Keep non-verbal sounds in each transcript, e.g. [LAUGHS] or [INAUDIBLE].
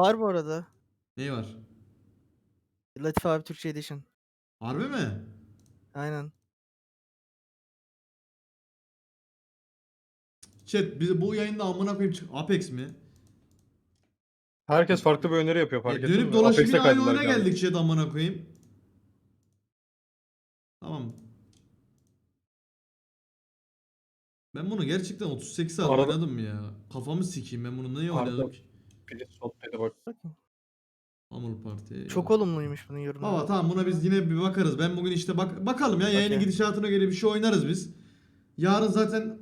Var bu arada. Neyi var? Latif abi Türkçe Edition. Harbi mi? Aynen. Chat bizi bu yayında amına koyayım çık- Apex mi? Herkes farklı bir öneri yapıyor fark E, ettin dönüp mi? dolaşıp Apex'e yine aynı kaydılar oyuna galiba. geldik chat amına koyayım. Tamam. Ben bunu gerçekten 38 saat Arada- oynadım ya. Kafamı sikeyim ben bunu niye Arada- oynadım ki? Biri sohbete bak. Hamur Parti. Çok olumluymuş bunun yorumları. Baba tamam buna biz yine bir bakarız. Ben bugün işte bak bakalım ya yayının Okey. gidişatına göre bir şey oynarız biz. Yarın zaten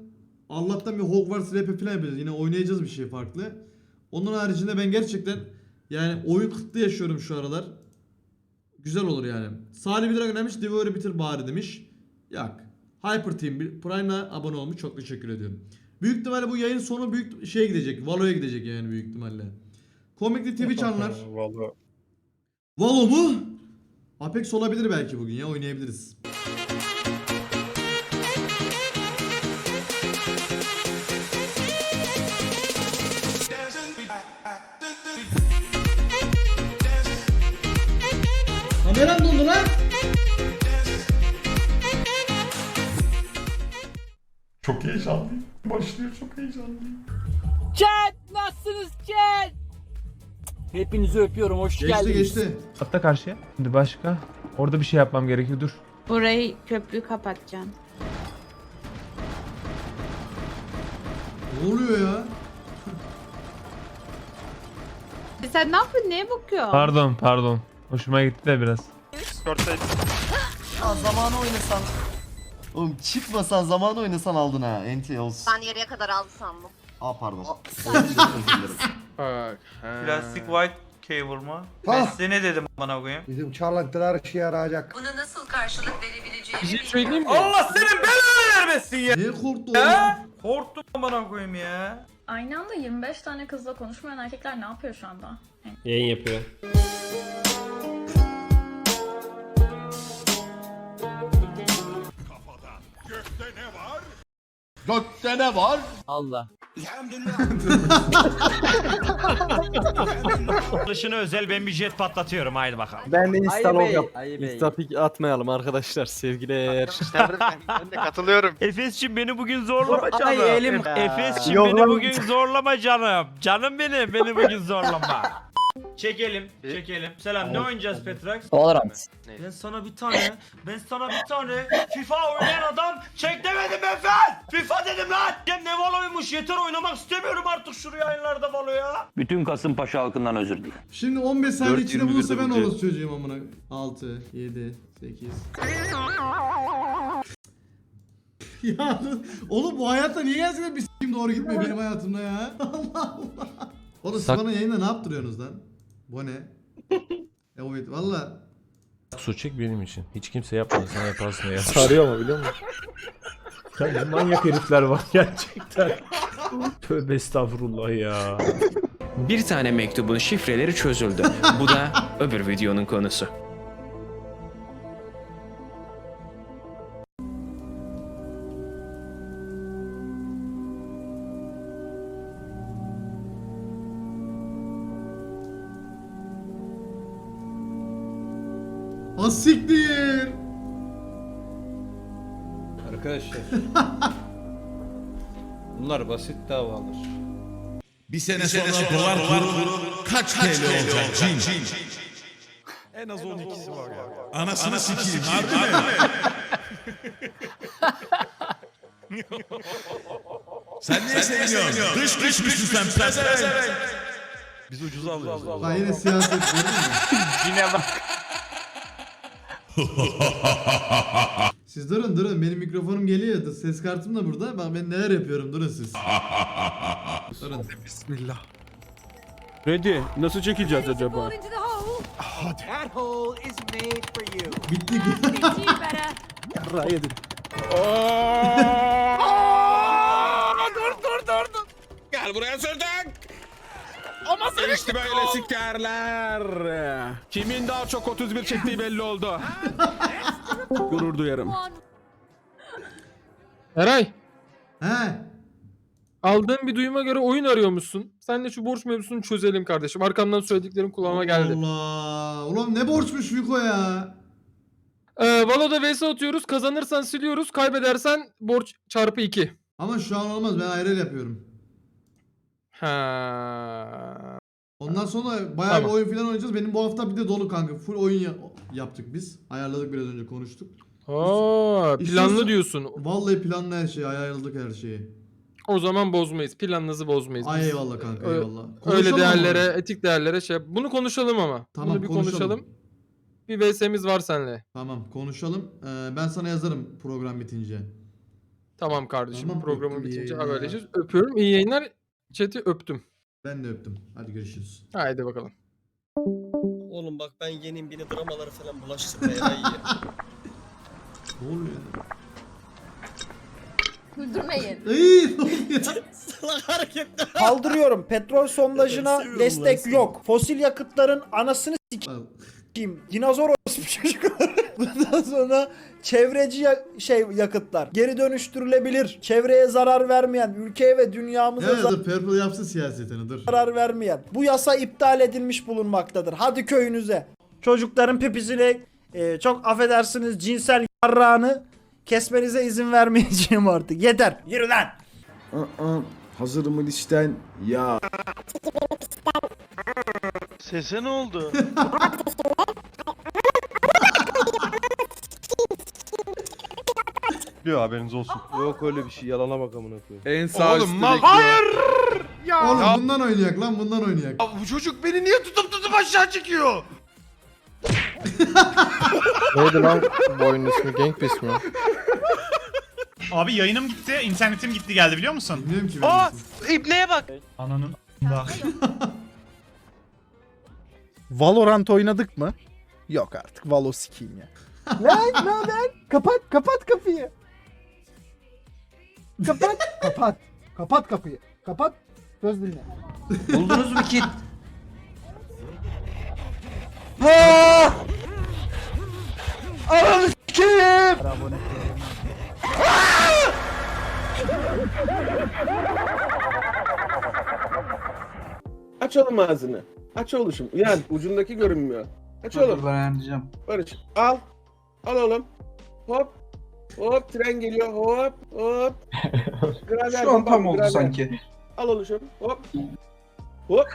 Allah'tan bir Hogwarts rap falan yapacağız. Yine oynayacağız bir şey farklı. Onun haricinde ben gerçekten yani oyun kıtlığı yaşıyorum şu aralar. Güzel olur yani. Salih Bilir önermiş. Devour'ı bitir bari demiş. Yak. Hyper Team bir- Prime'la abone olmuş. Çok teşekkür ediyorum. Büyük ihtimalle bu yayın sonu büyük şeye gidecek. Valo'ya gidecek yani büyük ihtimalle. Komikli Twitch anlar. Vallahi. Valo mu? Apex olabilir belki bugün ya oynayabiliriz. Kameram dondu lan. Çok heyecanlıyım. Başlıyor çok heyecanlıyım. Chat nasılsınız chat? Hepinizi öpüyorum hoş Geçti geldiniz. geçti. Atla karşıya. Şimdi başka. Orada bir şey yapmam gerekiyor. Dur. Burayı köprüyü kapatacağım. Ne oluyor ya? E Sen ne yapıyorsun? Neye bakıyorsun? Pardon pardon. Hoşuma gitti de biraz. Ya zamanı oynasan. Oğlum çıkmasan zaman oynasan aldın ha. Enti olsun. Ben yarıya kadar aldı sandım. Aa pardon. Oyun için özür dilerim. [LAUGHS] Bak. Plastik white cable mı? Ben size ne dedim bana koyayım? Bizim çarlıklar işe yarayacak. Bunu nasıl karşılık verebileceğimi Bir şey söyleyeyim mi? Allah senin belanı vermesin ya. Niye korktu oğlum? Ya? Korktum bana koyayım ya. Aynı anda 25 tane kızla konuşmayan erkekler ne yapıyor şu anda? Yayın yapıyor. Gökte ne var? Allah. [LAUGHS] Dışına özel ben bir jet patlatıyorum haydi bakalım. Ben de Ayı Bey. İstafik atmayalım arkadaşlar sevgiler. [LAUGHS] ben de katılıyorum. [LAUGHS] Efes'cim beni bugün zorlama Ay canım. elim. Efes'cim Yok beni lan. bugün zorlama canım. Canım benim beni bugün zorlama. Çekelim, çekelim. Selam ne oynayacağız Petrax? Valorant. Ben sana bir tane, ben sana bir tane FIFA oynayan adam çek demedim Efes! FIFA dedim lan! Ya ne Valo'ymuş yeter oynamak istemiyorum artık şu yayınlarda Valo ya. Bütün Kasımpaşa halkından özür dilerim. Şimdi 15 saniye içinde bulursa ben orası çocuğum amına. 6, 7, 8. ya oğlum bu hayatta niye gerçekten bir s**kim doğru gitmiyor benim hayatımda ya? [LAUGHS] Allah Allah. Oğlum siz Sak- bana yayında ne yaptırıyorsunuz lan? Bu ne? Evet valla. Su çek benim için. Hiç kimse yapmadı. Sen yaparsın ya. [LAUGHS] Sarıyor ama biliyor musun? Ya ne manyak herifler var gerçekten. Tövbe estağfurullah ya. Bir tane mektubun şifreleri çözüldü. Bu da öbür videonun konusu. Asiktir. Arkadaşlar. [LAUGHS] Bunlar basit davalar. Bir sene, sonra, dolar kuru kaç TL olacak cin? En az 12'si var ya. Anasını sikeyim harbi mi? [LAUGHS] Sen niye seviniyorsun? Dış düşmüşsün sen pezevenk. Biz ucuz alıyoruz. Yine siyaset gördün mü? [LAUGHS] Yine bak. [LAUGHS] Siz durun durun benim mikrofonum geliyor ses kartım da burada. Bak ben neler yapıyorum durun siz. durun. Bismillah. Ready. Nasıl çekeceğiz acaba? That hole is made for you. Bittik. Rayedin. dur dur dur dur. Gel buraya sırtık. Ama işte böyle sikerler. Kimin daha çok 31 çektiği belli oldu. [LAUGHS] Gurur duyarım. Eray. He. Aldığım bir duyuma göre oyun arıyormuşsun. Sen de şu borç mevzusunu çözelim kardeşim. Arkamdan söylediklerin kulağıma geldi. Allah. Ulan ne borçmuş Fiko ya. Ee, Valo'da vs atıyoruz. Kazanırsan siliyoruz. Kaybedersen borç çarpı 2. Ama şu an olmaz ben ayrı yapıyorum. Ha. Ondan sonra bayağı Tamam. bir oyun falan oynayacağız. Benim bu hafta bir de dolu kanka. Full oyun ya- yaptık biz. Ayarladık biraz önce konuştuk. Aa, planlı İstiyorsan- diyorsun. Vallahi planlı her şeyi ayarladık her şeyi. O zaman bozmayız. Planınızı bozmayız. Ay biz. eyvallah kanka Ö- eyvallah. Öyle Konuşalım ama. değerlere, etik değerlere şey yap. Bunu konuşalım ama. Tamam Bunu bir konuşalım. konuşalım. Bir VS'miz var seninle. Tamam konuşalım. Ee, ben sana yazarım program bitince. Tamam kardeşim. Tamam, Programı öptüm, iyi bitince yayınlar. haberleşiriz. Öpüyorum. İyi yayınlar. Chat'i öptüm. Ben de öptüm. Hadi görüşürüz. Haydi bakalım. Oğlum bak ben yeniyim beni dramalara falan bulaştırma ya. [LAUGHS] Ne oluyor ya? Güldürmeyin. [LAUGHS] Ne oluyor? [LAUGHS] Salak hareketler. Kaldırıyorum. Petrol sondajına seviyorum destek seni. yok. Fosil yakıtların anasını s**eyim. Dinozor çocuklar. Bundan [LAUGHS] sonra çevreci ya- şey yakıtlar. Geri dönüştürülebilir. Çevreye zarar vermeyen, ülkeye ve dünyamıza Ya dur Purple yapsın siyasetini dur. zarar vermeyen. Bu yasa iptal edilmiş bulunmaktadır. Hadi köyünüze. Çocukların pipisini e, çok affedersiniz cinsel yarrağını kesmenize izin vermeyeceğim artık. Yeter. Yürü lan. Hazırımın işten ya. Sese ne oldu? [LAUGHS] Diyor haberiniz olsun. [LAUGHS] Yok öyle bir şey yalana bak amına koyayım. En sağ Oğlum, üstte mal- bekliyor. Oğlum bundan oynayak lan bundan oynayak. Bu çocuk beni niye tutup tutup aşağı çekiyor? [LAUGHS] Neydi lan bu oyunun ismi? Gang Beast mi? Abi yayınım gitti, internetim gitti geldi biliyor musun? Bilmiyorum ki ben. İbneye bak. Ananın [LAUGHS] Valorant oynadık mı? Yok artık. Valo sikeyim ya. Lan ne haber? Kapat, kapat kapıyı. Kapat, kapat. Kapat kapıyı. Kapat. Söz dinle. Buldunuz mu kit? Aç oğlum ağzını. Aç oluşum. Uyan ucundaki görünmüyor. Aç oğlum. Ben ayarlayacağım. Barış al. Al oğlum. Hop. Hop tren geliyor. Hop. Hop. [LAUGHS] Graver, Şu an tam oldu graver. sanki. Al oluşum. Hop. [LAUGHS] Hop.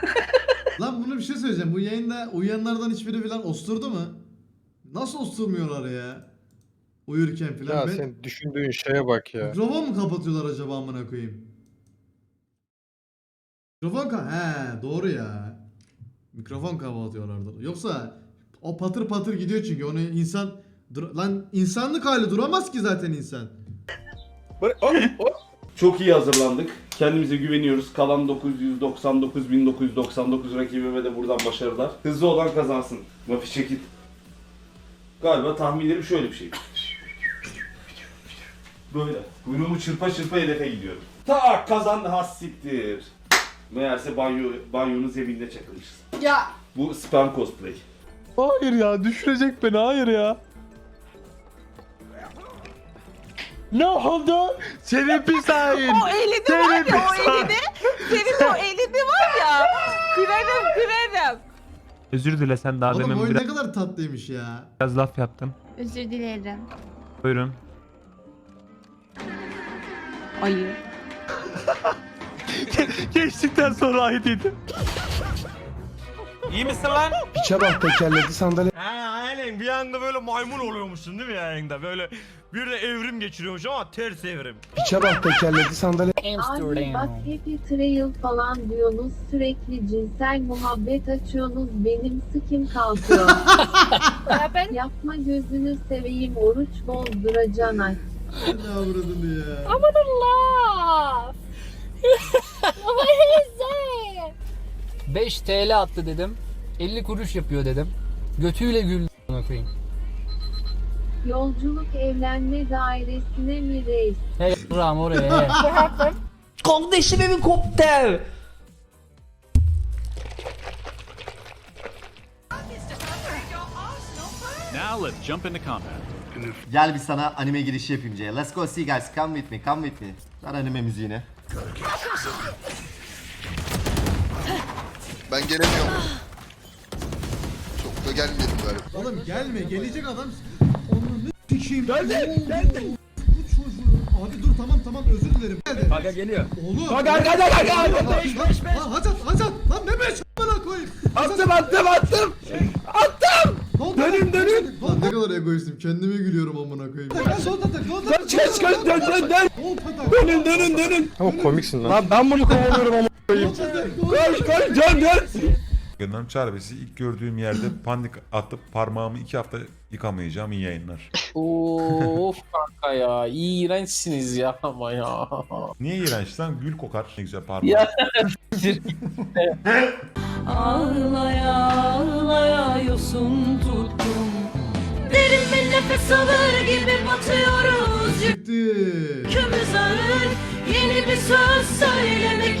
Lan bunu bir şey söyleyeceğim. Bu yayında uyuyanlardan hiçbiri falan osturdu mu? Nasıl osturmuyorlar ya? Uyurken falan. ben... düşündüğün şeye bak ya. Mikrofon mu kapatıyorlar acaba amına koyayım? Mikrofon ka he doğru ya. Mikrofon kapatıyorlardı. Yoksa o patır patır gidiyor çünkü onu insan Dur- lan insanlık hali duramaz ki zaten insan. Barış- Hop. Hop. Çok iyi hazırlandık. Kendimize güveniyoruz. Kalan 999.999 rakibime de buradan başarılar. Hızlı olan kazansın. Mafi çekit. Galiba tahminlerim şöyle bir şey. Böyle. Kuyruğumu çırpa çırpa hedefe gidiyorum. Tak kazandı has siktir. Meğerse banyo, banyonun zeminde çakılmışız. Ya Bu spam cosplay. Hayır ya düşürecek beni hayır ya. Ne oldu? Senin pis hain. [LAUGHS] o elini var ya o elini. Senin o elini var ya. Kırarım kırarım. Özür dile sen daha Oğlum oyun ne kadar tatlıymış ya. biraz laf yaptım. Özür dilerim. Buyurun. Ayı. [LAUGHS] Geçtikten sonra ayı dedim. İyi misin lan? Piçe bak tekerledi sandalye. Aynen bir anda böyle maymun oluyormuşsun değil mi yayında? Böyle bir de evrim geçiriyormuş ama ters evrim. Piçe bak tekerledi sandalye. Abi bak happy trail falan diyorsunuz sürekli cinsel muhabbet açıyorsunuz benim sıkim kalkıyor. [LAUGHS] Ya ben Yapma gözünü seveyim oruç bozduracan aç. Ne avradını ya. Allah. [LAUGHS] 5 TL attı dedim. 50 kuruş yapıyor dedim. Götüyle güldü koyayım. Yolculuk evlenme dairesine mi reis? Hey Ram oraya he. [LAUGHS] Kardeşim helikopter. Gel bir sana anime girişi yapayım C'ye. Let's go see guys. Come with me. Come with me. Ver anime müziğini. Ben gelemiyorum. Da gelmedim galiba. Oğlum gelme gelecek adam. Onu ne sikeyim. Geldi geldi. Bu çocuğu. Abi dur tamam tamam özür dilerim. Geldi. Aga geliyor. Oğlum. Aga aga aga aga. Lan, aga. Beş lan, beş beş. Lan Hacat Hacat lan ne beş bana koyayım. Attım attım attım. Attım. Dönün dönün. Lan ne kadar egoistim kendime gülüyorum amına koyayım. Sol tatak sol tatak. Kaç kaç kaç dön dön dön. Dönün dönün dönün. Ama komiksin lan. Lan ben bunu kovalıyorum. Sol tatak. Koş koş dön dön. Gönlüm çarbesi ilk gördüğüm yerde [LAUGHS] panik atıp parmağımı iki hafta yıkamayacağım iyi yayınlar. Of kanka ya. iğrençsiniz ya ama ya. Niye iğrenç lan? Gül kokar. Ne güzel parmağım. [LAUGHS] Ağlaya ağlaya yosun tuttum. Derin bir nefes alır gibi batıyoruz. Yükümüz ağır. Yeni bir söz söylemek